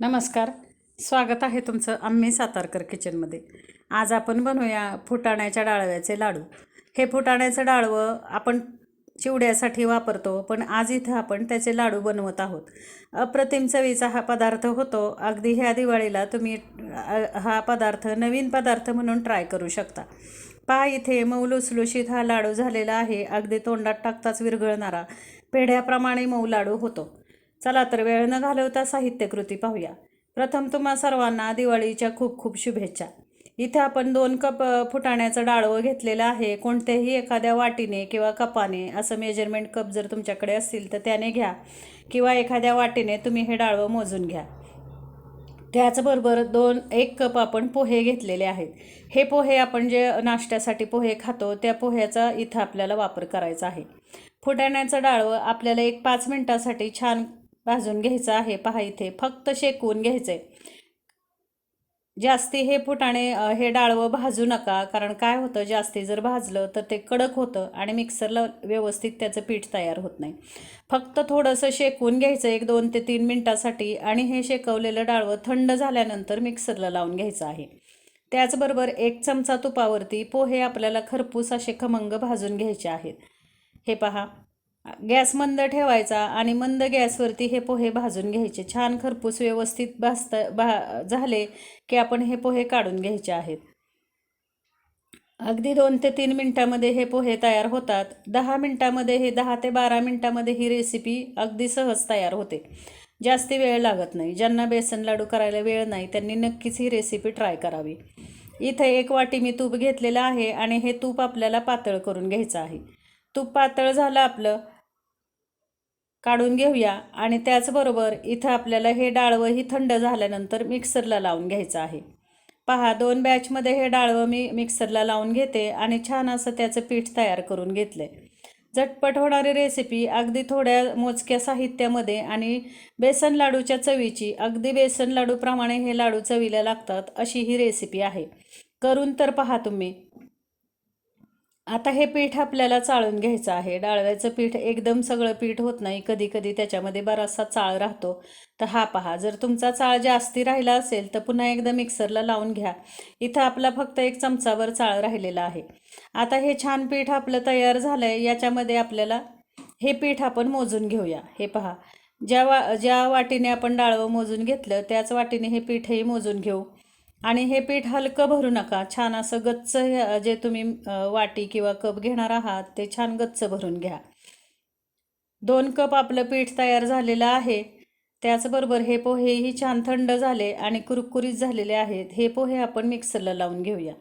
नमस्कार. स्वागत आहे तुमचं आम्ही सातारकर किचनमध्ये. आज आपण बनवूया फुटाण्याच्या डाळव्याचे लाडू. हे फुटाण्याचं डाळवं आपण चिवड्यासाठी वापरतो पण आज इथं आपण त्याचे लाडू बनवत आहोत. अप्रतिम चवीचा हा पदार्थ होतो. अगदी ह्या दिवाळीला तुम्ही हा पदार्थ नवीन पदार्थ म्हणून ट्राय करू शकता. पहा इथे मऊ लुसलुशीत हा लाडू झालेला आहे. अगदी तोंडात टाकताच विरघळणारा. पेढ्याप्रमाणे मऊ लाडू होतो. चला तर वेळ न घालवता साहित्यकृती पाहूया. प्रथम तुम्हा सर्वांना दिवाळीच्या खूप खूप शुभेच्छा. इथे आपण दोन कप फुटाण्याचं डाळवं घेतलेलं आहे. कोणत्याही एखाद्या वाटीने किंवा कपाने असं मेजरमेंट कप जर तुमच्याकडे असतील तर त्याने घ्या. किंवा एखाद्या वाटीने तुम्ही हे डाळवं मोजून घ्या. त्याचबरोबर दोन एक कप आपण पोहे घेतलेले आहेत. हे पोहे आपण जे नाश्त्यासाठी पोहे खातो त्या पोह्याचा इथं आपल्याला वापर करायचा आहे. फुटाण्याचं डाळवं आपल्याला एक पाच मिनटासाठी छान भाजून घ्यायचं आहे. पहा इथे फक्त शेकवून घ्यायचं आहे जास्ती हे फुटाणे हे डाळवं भाजू नका कारण काय होतं जास्ती जर भाजलं तर ते कडक होतं आणि मिक्सरला व्यवस्थित त्याचं पीठ तयार होत नाही. फक्त थोडंसं शेकवून घ्यायचं एक दोन ते तीन मिनटासाठी आणि हे शेकवलेलं डाळवं थंड झाल्यानंतर मिक्सरला लावून घ्यायचं आहे. त्याचबरोबर एक चमचा तुपावरती पोहे आपल्याला खरपूस असे खमंग भाजून घ्यायचे आहेत. हे पहा. गॅस मंद ठेवायचा आणि मंद गॅसवरती हे पोहे भाजून घ्यायचे. छान खरपूस व्यवस्थित भाजता भा झाले की आपण हे पोहे काढून घ्यायचे आहेत. अगदी दोन ते तीन मिनटामध्ये हे पोहे तयार होतात. दहा मिनटामध्ये हे दहा ते बारा मिनटामध्ये ही रेसिपी अगदी सहज तयार होते. जास्ती वेळ लागत नाही. ज्यांना बेसन लाडू करायला वेळ नाही त्यांनी नक्कीच ही रेसिपी ट्राय करावी. इथे एक वाटी मी तूप घेतलेलं आहे आणि हे तूप आपल्याला पातळ करून घ्यायचं आहे. तूप पातळ झालं आपलं काढून घेऊया आणि त्याचबरोबर इथं आपल्याला हे डाळवंही थंड झाल्यानंतर मिक्सरला लावून घ्यायचं आहे. पहा दोन बॅचमध्ये हे डाळवं मी मिक्सरला लावून घेते आणि छान असं त्याचं पीठ तयार करून घेतलं आहे झटपट होणारी रेसिपी अगदी थोड्या मोजक्या साहित्यामध्ये आणि बेसन लाडूच्या चवीची अगदी बेसन लाडूप्रमाणे हे लाडू चवीला लागतात अशी ही रेसिपी आहे. करून तर पहा तुम्ही. आता हे पीठ आपल्याला चाळून घ्यायचं आहे. डाळव्याचं पीठ एकदम सगळं पीठ होत नाही. कधी कधी त्याच्यामध्ये बराचसा चाळ राहतो. तर हा पहा जर तुमचा चाळ जास्ती राहिला असेल तर पुन्हा एकदा मिक्सरला लावून घ्या. इथं आपला फक्त एक चमचावर चाळ राहिलेला आहे. आता हे छान पीठ आपलं तयार झालं आहे याच्यामध्ये आपल्याला हे पीठ आपण मोजून घेऊया. हे पहा ज्या वा ज्या वाटीने आपण डाळवं मोजून घेतलं त्याच वाटीने हे पीठही मोजून घेऊ. आणि हे पीठ हलकं भरू नका. छान असं गच्च हे- जे तुम्ही वाटी किंवा कप घेणार आहात ते छान गच्च भरून घ्या. दोन कप आपलं पीठ तयार झालेलं आहे. त्याचबरोबर हे पोहेही छान थंड झाले आणि कुरकुरीत झालेले आहेत. हे पोहे आपण मिक्सरला लावून घेऊया.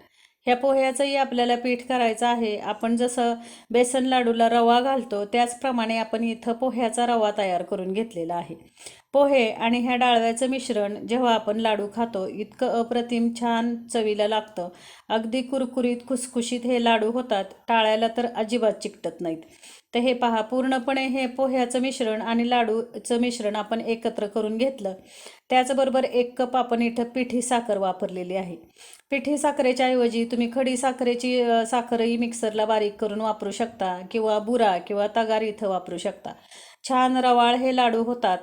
ह्या पोह्याचंही आपल्याला पीठ करायचं आहे. आपण जसं बेसन लाडूला रवा घालतो त्याचप्रमाणे आपण इथं पोह्याचा रवा तयार करून घेतलेला आहे. पोहे आणि ह्या डाळव्याचं मिश्रण जेव्हा आपण लाडू खातो इतकं अप्रतिम छान चवीला लागतं. अगदी कुरकुरीत खुसखुशीत हे लाडू होतात टाळ्याला तर अजिबात चिकटत नाहीत. तर हे पहा पूर्णपणे हे पोह्याचं मिश्रण आणि लाडूचं मिश्रण आपण एकत्र करून घेतलं. त्याचबरोबर एक कप आपण इथं पिठी साखर वापरलेली आहे. पिठी साखरेच्या ऐवजी तुम्ही खडी साखरेची साखरही मिक्सरला बारीक करून वापरू शकता किंवा बुरा किंवा तगार इथं वापरू शकता. छान रवाळ हे लाडू होतात.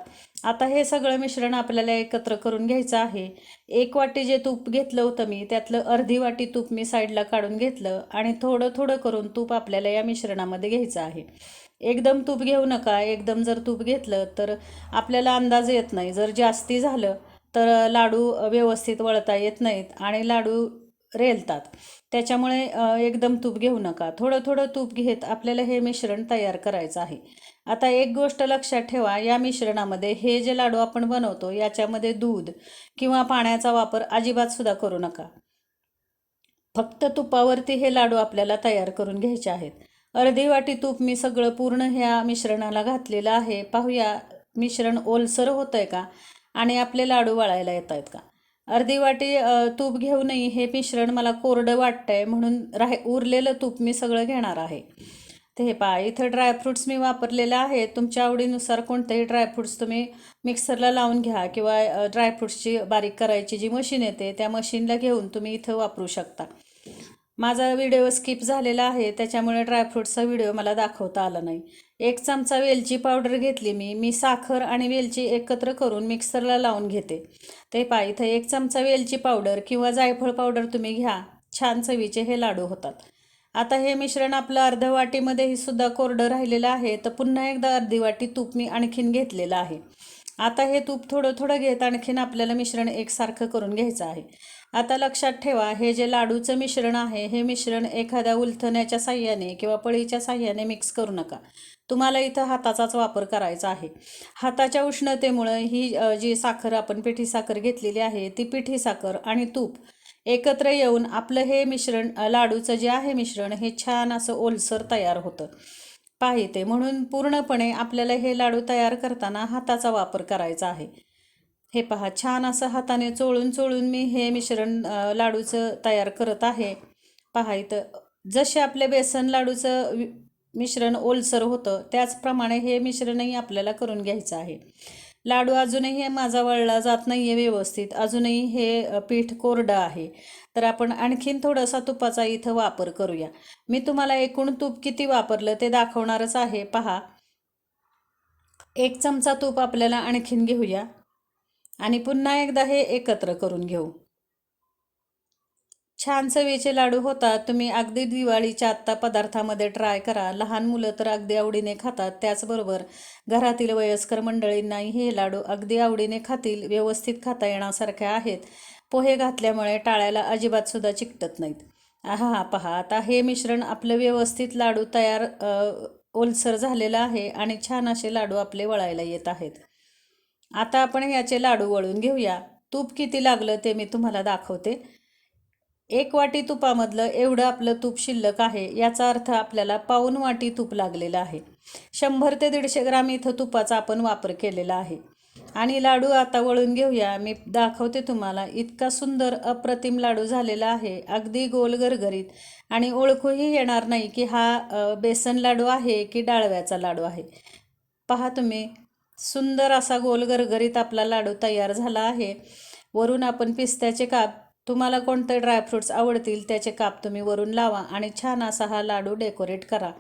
आता हे सगळं मिश्रण आपल्याला एकत्र करून घ्यायचं आहे. एक वाटी जे तूप घेतलं होतं मी त्यातलं अर्धी वाटी तूप मी साईडला काढून घेतलं आणि थोडं थोडं करून तूप आपल्याला या मिश्रणामध्ये घ्यायचं आहे. एकदम तूप घेऊ नका. एकदम जर तूप घेतलं तर आपल्याला अंदाज येत नाही. जर जास्ती झालं तर लाडू व्यवस्थित वळता येत नाहीत आणि लाडू रेलतात. त्याच्यामुळे एकदम तूप घेऊ नका. थोडं थोडं तूप घेत आपल्याला हे मिश्रण तयार करायचं आहे. आता एक गोष्ट लक्षात ठेवा या मिश्रणामध्ये हे जे लाडू आपण बनवतो याच्यामध्ये दूध किंवा पाण्याचा वापर अजिबात सुद्धा करू नका. फक्त तुपावरती हे लाडू आपल्याला तयार करून घ्यायचे आहेत. अर्धी वाटी तूप मी सगळं पूर्ण ह्या मिश्रणाला घातलेलं आहे. पाहूया मिश्रण ओलसर होतं आहे का? आणि आपले लाडू वळायला येत आहेत का? अर्धी वाटी तूप तूप घेऊनही हे मिश्रण मला कोरडं वाटतं आहे म्हणून राह उरलेलं तूप मी सगळं घेणार आहे. ते हे पहा इथं ड्रायफ्रूट्स मी वापरलेले आहेत तुमच्या आवडीनुसार कोणतेही ड्रायफ्रूट्स तुम्ही मिक्सरला लावून घ्या किंवा ड्रायफ्रुट्सची ड्रायफ्रूट्सची बारीक करायची जी मशीन येते त्या मशीनला घेऊन तुम्ही इथं वापरू शकता. माझा व्हिडिओ स्किप झालेला आहे त्याच्यामुळे ड्रायफ्रूटचा व्हिडिओ मला दाखवता आला नाही. एक चमचा वेलची पावडर घेतली मी मी साखर आणि वेलची एकत्र करून मिक्सरला लावून घेते. ते पा इथं एक चमचा वेलची पावडर किंवा जायफळ पावडर तुम्ही घ्या छान चवीचे हे लाडू होतात. आता हे मिश्रण आपलं अर्ध वाटीमध्येही सुद्धा कोरडं राहिलेलं आहे तर पुन्हा एकदा अर्धी वाटी तूप मी आणखीन घेतलेलं आहे. आता हे तूप थोडं थोडं घेत आणखीन आपल्याला मिश्रण एकसारखं करून घ्यायचं आहे. आता लक्षात ठेवा हे जे लाडूचं मिश्रण आहे हे मिश्रण एखाद्या उलथण्याच्या साह्याने किंवा पळीच्या साह्याने मिक्स करू नका. तुम्हाला इथं हाताचाच वापर करायचा आहे. हाताच्या उष्णतेमुळं ही जी साखर आपण पिठी साखर घेतलेली आहे ती पिठी साखर आणि तूप एकत्र येऊन आपलं हे मिश्रण लाडूचं जे आहे मिश्रण हे छान असं ओलसर तयार होतं. पाहिते म्हणून पूर्णपणे आपल्याला हे लाडू तयार करताना हाताचा वापर करायचा आहे. हे पहा छान असं हाताने चोळून चोळून मी हे मिश्रण लाडूचं तयार करत आहे. पहा इथं जसे आपले बेसन लाडूचं वि- मिश्रण ओलसर होतं त्याचप्रमाणे हे मिश्रणही आपल्याला करून घ्यायचं आहे. लाडू अजूनही माझा वळला जात नाही आहे व्यवस्थित. अजूनही हे पीठ कोरडं आहे. तर आपण आणखीन थोडासा तुपाचा इथं वापर करूया. मी तुम्हाला एकूण तूप किती वापरलं ते दाखवणारच आहे. पहा. एक चमचा तूप आपल्याला आणखीन घेऊया. आणि पुन्हा एकदा हे एकत्र करून घेऊ. छान चवीचे लाडू होतात तुम्ही अगदी दिवाळीच्या आत्ता पदार्थामध्ये ट्राय करा. लहान मुलं तर अगदी आवडीने खातात. त्याचबरोबर घरातील वयस्कर मंडळींनाही हे लाडू अगदी आवडीने खातील. व्यवस्थित खाता येण्यासारखे आहेत. पोहे घातल्यामुळे टाळ्याला अजिबातसुद्धा चिकटत नाहीत. हा हा पहा आता हे मिश्रण आपलं व्यवस्थित लाडू तयार ओलसर झालेलं आहे आणि छान असे लाडू आपले वळायला येत आहेत. आता आपण याचे लाडू वळून घेऊया. तूप किती लागलं ते मी तुम्हाला दाखवते. एक वाटी तुपामधलं एवढं आपलं तूप शिल्लक आहे याचा अर्थ आपल्याला पाऊन वाटी तूप लागलेलं आहे. शंभर ते दीडशे ग्राम इथं तुपाचा आपण वापर केलेला आहे. आणि लाडू आता वळून घेऊया. मी दाखवते तुम्हाला इतका सुंदर अप्रतिम लाडू झालेला आहे अगदी गोल गरगरीत. आणि ओळखूही येणार नाही की हा बेसन लाडू आहे की डाळव्याचा लाडू आहे. पहा तुम्ही सुंदर असा गोल गरगरीत आपला लाडू तयार झाला आहे. वरून आपण पिस्त्याचे काप तुम्हाला कोणते ड्रायफ्रूट्स आवडतील त्याचे काप तुम्ही वरून लावा आणि छान असा हा लाडू डेकोरेट करा.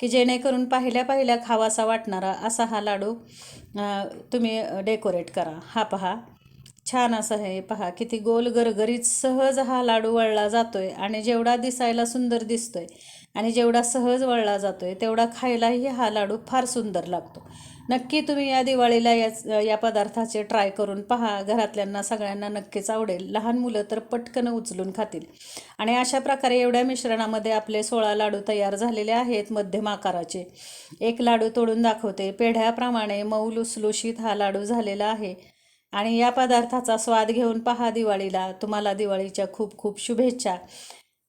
की जेणेकरून पहिल्या पहिल्या खावासा वाटणारा असा हा लाडू तुम्ही डेकोरेट करा. हा पहा. छान असं हे पहा. किती गोल गरगरीत सहज हा लाडू वळला जातोय आणि जेवढा दिसायला सुंदर दिसतोय आणि जेवढा सहज वळला जातोय तेवढा खायलाही हा लाडू फार सुंदर लागतो. नक्की तुम्ही या दिवाळीला या या पदार्थाचे ट्राय करून पहा. घरातल्यांना सगळ्यांना नक्कीच आवडेल. लहान मुलं तर पटकन उचलून खातील. आणि अशा प्रकारे एवढ्या मिश्रणामध्ये आपले सोळा लाडू तयार झालेले आहेत मध्यम आकाराचे. एक लाडू तोडून दाखवते. पेढ्याप्रमाणे मऊ लुसलुशीत हा लाडू झालेला आहे. आणि या पदार्थाचा स्वाद घेऊन पहा दिवाळीला. तुम्हाला दिवाळीच्या खूप खूप शुभेच्छा.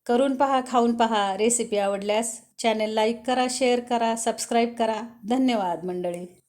करून पहा खाऊन पहा. रेसिपी आवडल्यास चॅनेल लाईक करा शेअर करा सबस्क्राईब करा. धन्यवाद मंडळी.